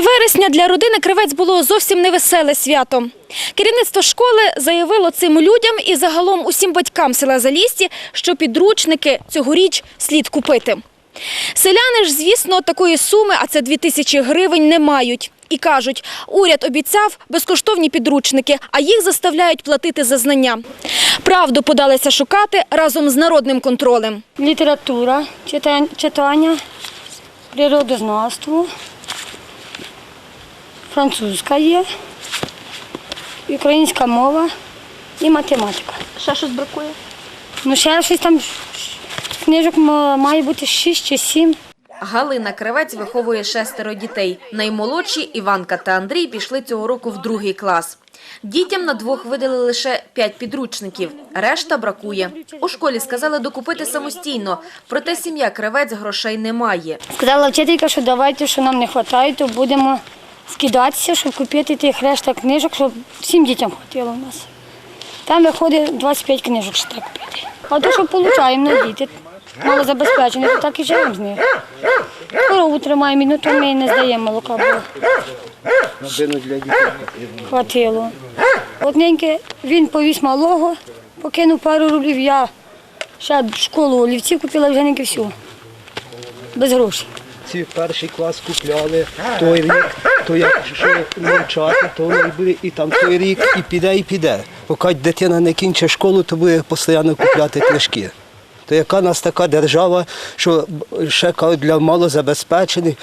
вересня для родини Кривець було зовсім невеселе свято. Керівництво школи заявило цим людям і загалом усім батькам села Залісті, що підручники цьогоріч слід купити. Селяни ж, звісно, такої суми, а це 2 тисячі гривень, не мають. І кажуть, уряд обіцяв безкоштовні підручники, а їх заставляють платити за знання. Правду подалися шукати разом з народним контролем. Література, читання, природознавство, французька є, українська мова і математика. Ще щось бракує? Ну, ще щось там книжок має бути 6 чи 7. Галина Кривець виховує шестеро дітей. Наймолодші Іванка та Андрій пішли цього року в другий клас. Дітям на двох видали лише п'ять підручників, решта бракує. У школі сказали докупити самостійно, проте сім'я Кривець грошей не має. Сказала вчителька, що давайте, що нам не вистачає, то будемо скидатися, щоб купити тих решта книжок, щоб всім дітям хватило у нас. Там виходить 25 книжок, що так купити. А то, що отримуємо на діти, мало забезпечені, то так і живемо з них. Корову тримаємо, ну то ми не здаємо молока, бо хватило. Одненьке він повіз малого, покинув пару рублів, я ще школу олівців купила вже не всю. Без грошей. ці перший клас купляли той рік, то якщо навчати, то воно і буде і там той рік, і піде, і піде. Поки дитина не кінчить школу, то буде постійно купляти книжки. То яка нас така держава, що ще кажуть, для малозабезпечених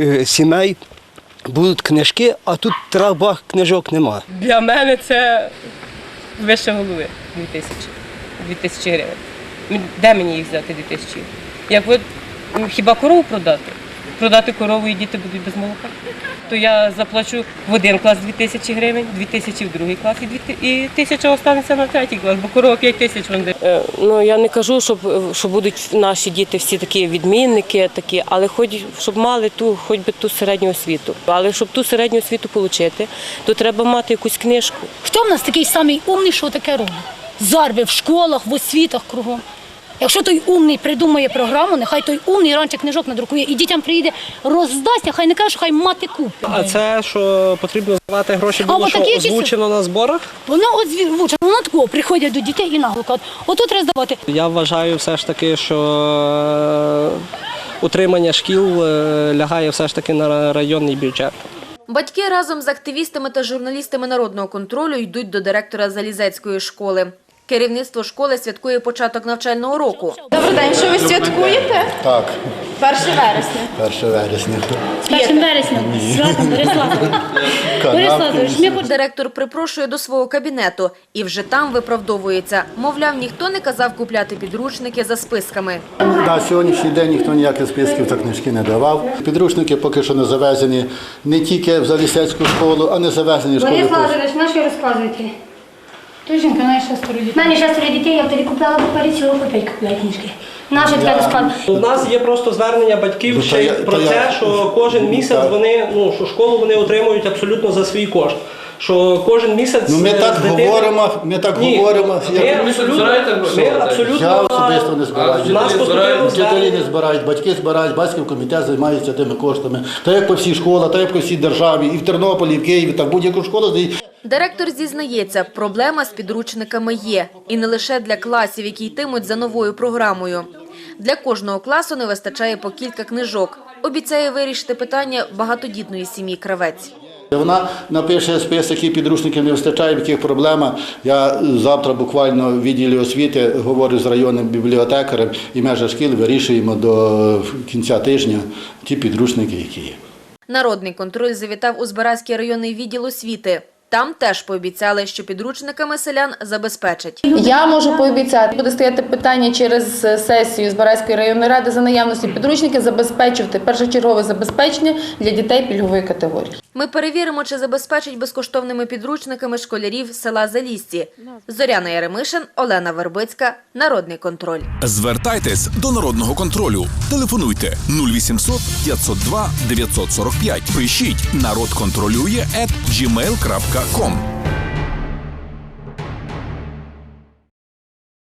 е, сімей будуть книжки, а тут треба книжок нема. Для мене це вище голови 2000, 2000 гривень. Де мені їх взяти 2000? Як от хіба корову продати? Продати корову і діти будуть без молока. То я заплачу в один клас 2000 гривень, 2000 в другий клас і і тисяча останеться на третій клас, бо корова 5 тисяч вон Ну я не кажу, щоб, що будуть наші діти всі такі відмінники, такі, але хоч щоб мали ту, хоч би ту середню освіту. Але щоб ту середню освіту отримати, то треба мати якусь книжку. Хто в нас такий самий умний, що таке робить? Зарви в школах, в освітах кругом. Якщо той умний придумає програму, нехай той умний раніше книжок надрукує і дітям прийде, роздасть, а хай не каже, що хай мати купить. А це що потрібно здавати гроші, було що такі якісь- озвучено на зборах? Воно от звучить, воно такого приходять до дітей і нагло кажуть, отут треба здавати. Я вважаю все ж таки, що е, утримання шкіл е, лягає все ж таки на районний бюджет. Батьки разом з активістами та журналістами народного контролю йдуть до директора Залізецької школи. Керівництво школи святкує початок навчального року. Добрий день, що ви святкуєте? Так, 1 вересня. 1 вересня. З 1 вересня, святом Бориславович. Директор припрошує до свого кабінету і вже там виправдовується. Мовляв, ніхто не казав купляти підручники за списками. На сьогоднішній день ніхто ніяких списків та книжки не давав. Підручники поки що не завезені не тільки в Залісецьку школу, а не завезені в школи. теж. Бориславович, на що розказуєте? То жінка має шестеро дітей. У мене шестеро дітей, я тоді купляла папері цілого по п'ять купляю книжки. Наші таке розказують. У нас є просто звернення батьків Ну, ще про те, що кожен місяць вони ну що школу вони отримують абсолютно за свій кошт. Що кожен місяць Ну ми так дитини- говоримо, ми так Ні, говоримо. Ми як- абсолютно, ми абсолютно Я особисто не збираю. Нас Вчителі не збирають, батьки збирають, батьків комітет займається тими коштами. Та як по всій школах, та як по всій державі, і в Тернополі, і в Києві, та в будь-яку школу. Директор зізнається, проблема з підручниками є. І не лише для класів, які йтимуть за новою програмою. Для кожного класу не вистачає по кілька книжок. Обіцяє вирішити питання багатодітної сім'ї Кравець. Вона напише список, які підручників не вистачає, в яких проблема. Я завтра буквально в відділі освіти говорю з районним бібліотекарем і межа шкіл вирішуємо до кінця тижня ті підручники, які є. Народний контроль завітав у Збаразький районний відділ освіти. Там теж пообіцяли, що підручниками селян забезпечать. Я можу пообіцяти, буде стояти питання через сесію Збаразької районної ради за наявності підручників забезпечувати першочергове забезпечення для дітей пільгової категорії. Ми перевіримо, чи забезпечать безкоштовними підручниками школярів села Залісті. Зоряна Яремишин, Олена Вербицька, Народний контроль. Звертайтесь до народного контролю. Телефонуйте 0800 502 945. Пишіть народ контролює at gmail.com. Ком.